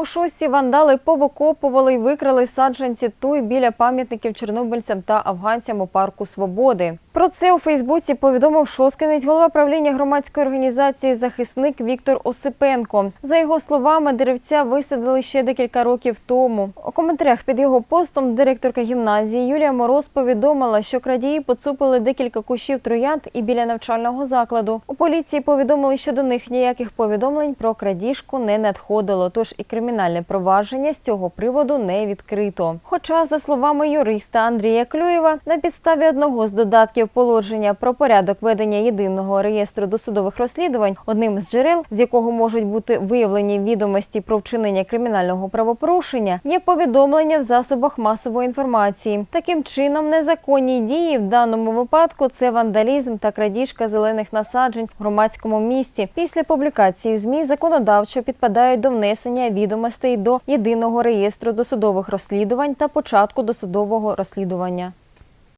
У шості вандали повикопували й викрали саджанці туй біля пам'ятників чорнобильцям та афганцям у парку Свободи. Про це у Фейсбуці повідомив шосткинець голова правління громадської організації Захисник Віктор Осипенко. За його словами, деревця висадили ще декілька років тому. У коментарях під його постом директорка гімназії Юлія Мороз повідомила, що крадії поцупили декілька кущів троянд і біля навчального закладу. У поліції повідомили, що до них ніяких повідомлень про крадіжку не надходило, тож і кримінальне провадження з цього приводу не відкрито. Хоча, за словами юриста Андрія Клюєва, на підставі одного з додатків положення про порядок ведення єдиного реєстру досудових розслідувань, одним з джерел, з якого можуть бути виявлені відомості про вчинення кримінального правопорушення, є повідомлення в засобах масової інформації. Таким чином, незаконні дії в даному випадку це вандалізм та крадіжка зелених насаджень в громадському місці. Після публікації ЗМІ законодавчо підпадають до внесення відомостей до єдиного реєстру досудових розслідувань та початку досудового розслідування.